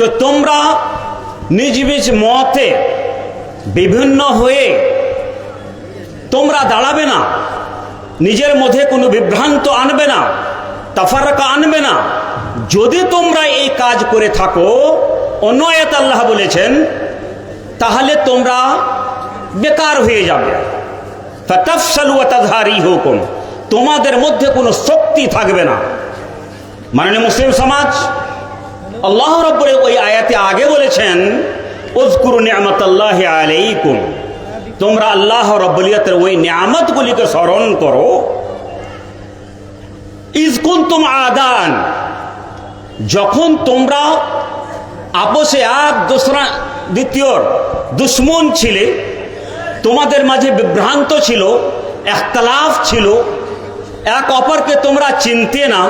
যে তোমরা নিজ নিজ মতে বিভিন্ন হয়ে তোমরা দাঁড়াবে না, নিজের মধ্যে কোনো বিভ্রান্ত আনবে না, তাফারাকা আনবে না। যদি তোমরা এই কাজ করে থাকো, অন্য আল্লাহ বলেছেন, তাহলে তোমরা বেকার হয়ে যাবে। তোমাদের মধ্যে কোনো শক্তি থাকবে না। মাননীয় মুসলিম সমাজ আল্লাহ রব্বরে ওই আয়াতে আগে বলেছেন তোমরা আল্লাহ রব্বুলিয়তের ওই নিয়ামতগুলিকে স্মরণ করো। ইজকুন তুম আদান। যখন তোমরা আপোষে এক, দোসরা, দ্বিতীয় দুশ্মন ছিলে, তোমাদের মাঝে বিভ্রান্ত ছিল, একতলাফ ছিল, এক অপরকে তোমরা চিনতে না,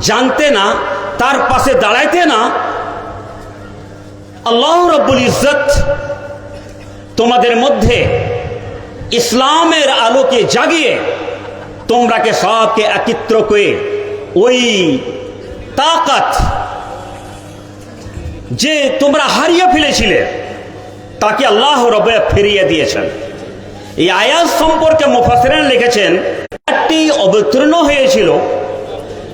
জানতে না তার পাশে দাঁড়াইতে না, আল্লাহ রব্বুল ইজ্জত তোমাদের মধ্যে ইসলামের আলোকে জাগিয়ে তোমরাকে সবকে একত্র করে ওই তাকাত যে তোমরা হারিয়ে ফেলেছিলে, তাকে আল্লাহ রবে ফিরিয়ে দিয়েছেন। এই আয়াত সম্পর্কে মুফাসিরেন লিখেছেন, একটি অবতীর্ণ হয়েছিল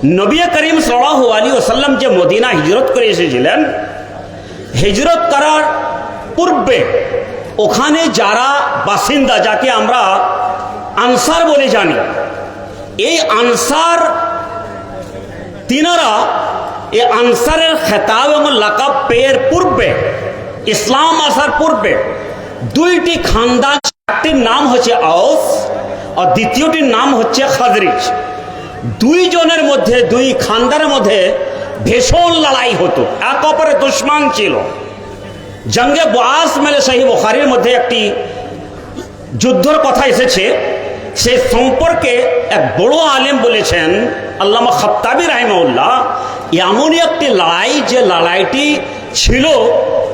নবী করিম সাল্লাহ আলী ওসাল্লাম যে মদিনা হিজরত করে এসেছিলেন, হিজরত করার পূর্বে ওখানে যারা বাসিন্দা, যাকে আমরা আনসার বলে জানি, এই আনসার তিনারা এই আনসারের খেতাব এবং লাকাব পেয়ের পূর্বে, ইসলাম আসার পূর্বে দুইটি খানদান একটির নাম হচ্ছে আউস আর দ্বিতীয়টির নাম হচ্ছে খাদরিজ দুইজনের মধ্যে, দুই খানদানের মধ্যে ভীষণ লড়াই হতো। এক অপরে দুশ্মন ছিল। জঙ্গে বাস মেলে সহি বুখারির মধ্যে একটি যুদ্ধর কথা এসেছে। সে সম্পর্কে এক বড় আলেম বলেছেন, আল্লামা খত্তাবি রাহিমউল্লাহ এমনই একটি লড়াই, যে লড়াইটি ছিল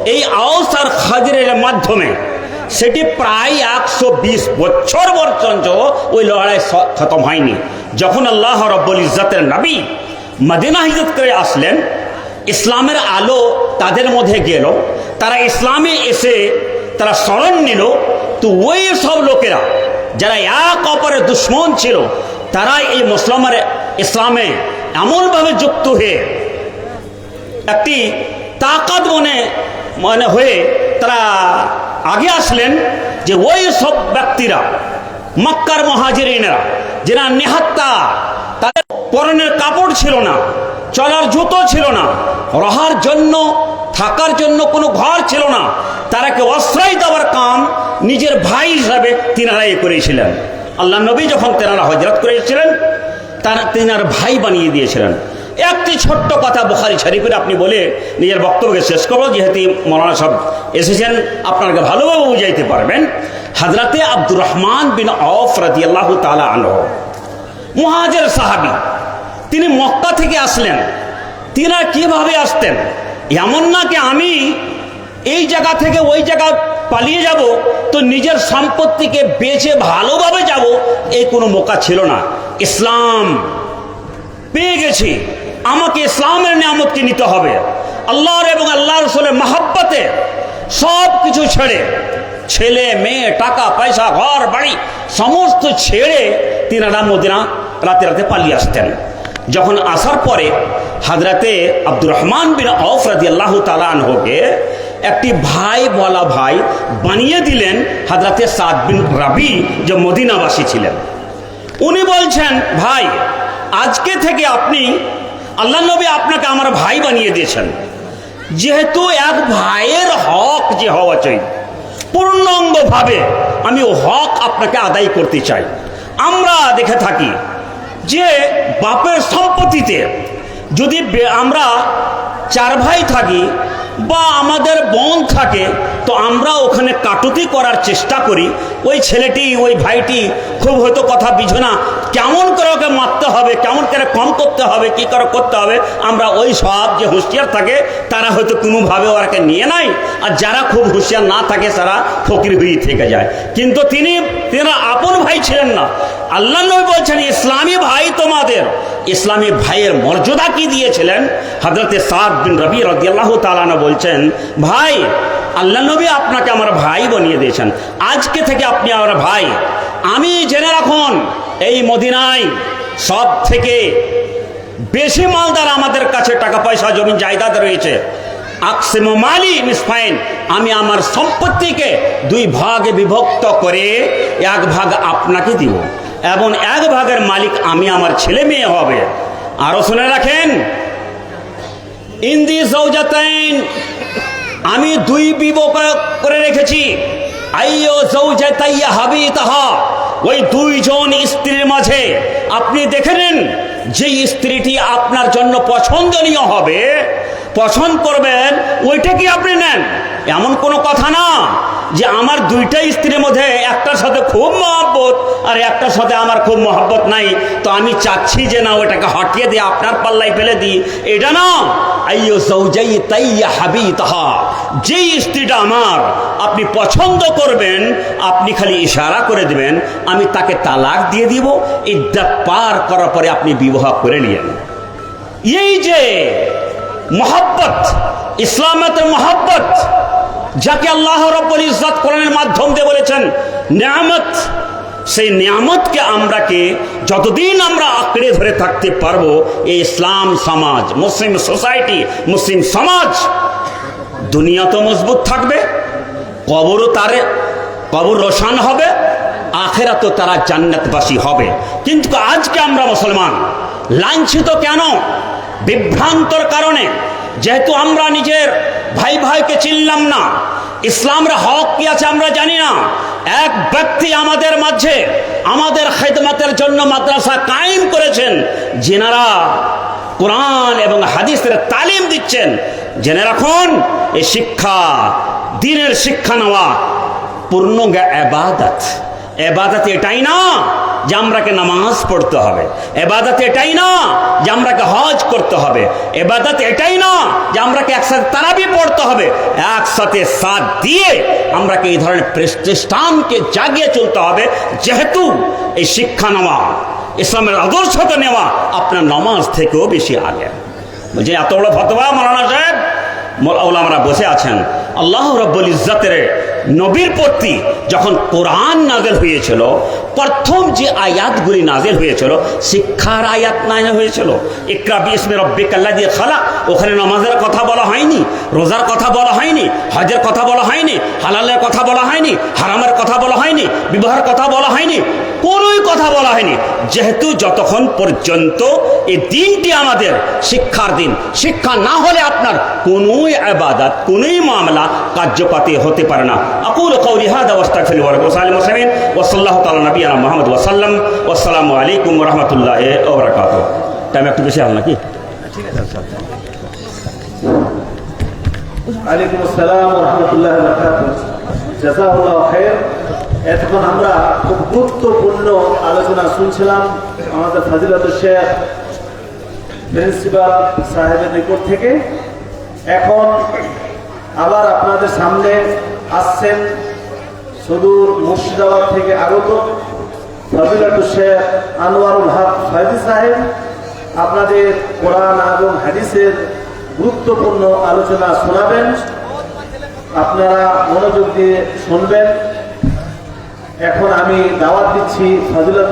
এই আওস আর খাজরের মাধ্যমে। সেটি প্রায় একশো বিশ বছর পর্যন্ত ওই লড়াই খতম হয়নি। যখন আল্লাহ রব্বুল ইজ্জতের নবী মদিনা হিজরত করে আসলেন, ইসলামের আলো তাদের মধ্যে গেল। তারা ইসলামে এসে তারা স্মরণ নিল তো ওই সব লোকেরা যারা এক অপরের দুশ্মন ছিল তারা এই মুসলমানের ইসলামে এমনভাবে যুক্ত হয়ে একটি তাকাত মনে মনে হয়ে তারা আগে আসলেন যে ওই সব ব্যক্তিরা, মক্কার মহাজিরিনেরা, যারা নেহাত্তা, তাদের পরনের কাপড় ছিল না, চলার জুতো ছিল না, রহার জন্য, থাকার জন্য কোনো ঘর ছিল না, তারাকে আশ্রয় দেওয়ার কাম নিজের ভাই হিসাবে তিনারাই করেছিলেন। আল্লাহ নবী যখন তেনারা হজরত করেছিলেন, তারা তেনার ভাই বানিয়ে দিয়েছিলেন। একটি ছোট্ট কথা বুখারি শরীফের আপনি বলে নিজের বক্তব্যকে শেষ করব। যেহেতু মৌলানা সব এসেছেন, আপনাকে ভালোভাবে বুঝাইতে পারবেন। হাজরাতে আব্দুর রহমান বিন অফ রাজি আল্লাহ তালা আনহ, মুহাজের সাহাবি, তিনি মক্কা থেকে আসলেন। তিনারা কীভাবে আসতেন? এমন না কি আমি এই জায়গা থেকে ওই জায়গা পালিয়ে যাব, তো নিজের সম্পত্তিকে বেচে ভালোভাবে যাব এই কোনো মোকা ছিল না। ইসলাম পেয়ে গেছি। আমাকে ইসলামের নিয়ামতকে নিতে হবে। আল্লাহর এবং আল্লাহ রসুলের মাহাব্বাতে সব কিছু ছেড়ে, ছেলে, মেয়ে, টাকা, পয়সা, ঘর, বাড়ি, সমস্ত ছেড়ে তিনারা মদিনা রাতে রাতে পালিয়ে আসতেন। যখন আসার পরে হাজরাতে আব্দুর রহমান বিন অফ রাজি আল্লাহ তালানহকে একটি ভাই বলা ভাই বানিয়ে দিলেন হাজরাতে সাদ বিন রাবি, যে মদিনাবাসী ছিলেন। উনি বলছেন, ভাই, আজকে থেকে আপনি আল্লাহ নবী আপনাকে আমার ভাই বানিয়ে দিয়েছেন। যেহেতু এক ভাইয়ের হক যে হওয়া চাই, পূর্ণাঙ্গভাবে আমি ও হক আপনাকে আদায় করতে চাই। আমরা দেখে থাকি যে বাপের সম্পত্তিতে যদি আমরা চার ভাই থাকি বা আমাদের বোন থাকে, তো আমরা ওখানে কাটুতি করার চেষ্টা করি। ওই ছেলেটি, ওই ভাইটি খুব হয়তো কথা বুঝো না, কেমন করে ওকে মারতে হবে, কেমন করে কম করতে হবে, কি করে করতে হবে, আমরা ওই সব যে হুঁশিয়ার থাকে, তারা হয়তো কোনোভাবে ওরাকে নিয়ে নাই আর যারা খুব হুঁশিয়ার না থাকে, তারা ফকির হয়ে থেকে যায়। কিন্তু তিনি তেনারা আপন ভাই ছিলেন না। আল্লাহ নবী বলছেন, ইসলামী ভাই তোমাদের। ইসলামী ভাইয়ের মর্যাদা কি দিয়েছিলেন? হজরতে সাদ বিন রবি রদিয়াল্লাহ তালানা বলছেন, ভাই, আল্লাহ নবী আপনাকে আমার ভাই বানিয়ে দিয়েছেন। আজকে থেকে আপনি আমার ভাই। আমি জেনে রাখুন, এই মদিনায় সব থেকে বেশি মালদার আমাদের কাছে টাকা পয়সা, জমি জায়গাতে রয়েছে। আকসেম মালি মিসফাইন, আমি আমার সম্পত্তিকে দুই ভাগে বিভক্ত করে এক ভাগ আপনাকে দিব। এবং এক ভাগের মালিক আমি আমার ছেলে মেয়ে হবে। আরও শুনে রাখেন ইন্দি সৌজাতাইন আমি দুই বিবাহ করে রেখেছি। আইও সৌজাতাইয়া হাবি তাহা ওই দুইজন স্ত্রীর মাঝে। আপনি দেখে নেন, যে স্ত্রীটি আপনার জন্য পছন্দনীয় হবে, পছন্দ করবেন, ওইটা কি আপনি নেন? এমন কোনো কথা না। যে আমার দুইটা স্ত্রীর মধ্যে একটার সাথে খুব মহব্বত আর একটার সাথে আমার খুব মহব্বত নাই। তো আমি চাচ্ছি যে না, ওটাকে হটিয়ে দিয়ে আপনার পাল্লায় ফেলে দিই। এটা না। আইয়ো তাইয়া হাবি তাহা যে স্ত্রীটা আমার আপনি পছন্দ করবেন, আপনি খালি ইশারা করে দিবেন, আমি তাকে তালাক দিয়ে দিব ইদ্যাত পার করার পরে আপনি বিবাহ করে নিয়েন। এই যে মহাব্বত, ইসলামের মহাব্বত যাকে আল্লাহ রব্বুল ইজ্জত কোরআনের মাধ্যম দিয়ে বলেছেন, নিয়ামত, সেই নিয়ামতকে আমরাকে যতদিন আমরা আঁকড়ে ধরে থাকতে পারব, এই ইসলাম সমাজ, মুসলিম সোসাইটি, মুসলিম সমাজ, দুনিয়া তো মজবুত থাকবে, কবরও তারে, কবর রোশান হবে আখেরা তো তারা জান্নাতবাসী হবে। কিন্তু আজকে আমরা মুসলমান, লাঞ্ছিত কেন? বিভ্রান্তর কারণে যেহেতু আমরা নিজের ভাই ভাইকে চিনলাম না, ইসলামের হক কি আছে আমরা জানি না। এক ব্যক্তি আমাদের মাঝে আমাদের খেদমতের জন্য মাদ্রাসা কায়েম করেছেন, যেনারা কোরআন এবং হাদিসের তালিম দিচ্ছেন। জেনে রাখুন এই শিক্ষা দিনের শিক্ষা নেওয়া পূর্ণ এবাদত। এবাদত এটাই না যে আমরাকে নামাজ পড়তে হবে। এবাদত এটাই না যে আমরাকে হজ করতে হবে। এবাদত এটাই না যে আমরাকে একসাথে তারাবি পড়তে হবে। একসাথে সাথ দিয়ে আমরাকে এই ধরনের প্রতিষ্ঠানকে জাগিয়ে চলতে হবে। যেহেতু এই শিক্ষা নেওয়া, ইসলামের আদর্শতা নেওয়া আপনার নামাজ থেকেও বেশি আগে। বলছি, এত বড় ফতোয়া, মৌলানা সাহেব? আমরা বসে আছেন। আল্লাহ রব্বুল ইজ্জতের নবীর প্রতি যখন কোরআন নাজেল হয়েছিল, প্রথম যে আয়াতগুলি নাজেল হয়েছিল, শিক্ষার আয়াত নাজেল হয়েছিল। ইকরা বিসমে রব্বিক আল্লাহ দিয়ে খালা ওখানে নামাজের কথা বলা হয়নি, রোজার কথা বলা হয়নি, হজের কথা বলা হয়নি, হালালের কথা বলা হয়নি, হারামের কথা বলা হয়নি, বিবাহের কথা বলা হয়নি, কোনোই কথা বলা হয়নি। যেহেতু যতক্ষণ পর্যন্ত এই দিনটি আমাদের শিক্ষার দিন, শিক্ষা না হলে আপনার কোনোই আবাদাত, কোনোই মামলা কার্যপাতি হতে পারে না। ওয়াস্তাগফিরু ওয়া রাব্বুল আলামিন মুসলিমিন ওয়া সাল্লাল্লাহু তাআলা নবিয়ানা মুহাম্মদ ওয়া সাল্লাম ওয়া আসসালামু আলাইকুম ওয়া রাহমাতুল্লাহি ওয়া বারাকাতুহু টাইম একটু বেশি হল নাকি আলাইকুম আসসালাম রহমতুল্লাহ জাজাহুল্লাহ খের এতক্ষণ আমরা খুব গুরুত্বপূর্ণ আলোচনা শুনছিলাম আমাদের ফাজিলত শেখ প্রিন্সিপাল সাহেবের নিকট থেকে। এখন আবার আপনাদের সামনে আসছেন সুদূর মুর্শিদাবাদ থেকে আগত ফজিলাত শেখ আনোয়ারুল হক ফাইজি সাহেব। আপনাদের কোরআন এবং হাদিসের গুরুত্বপূর্ণ আলোচনা শোনাবেন। আপনারা মনোযোগ দিয়ে শুনবেন। এখন আমি দাওয়াত দিচ্ছি ফজিলত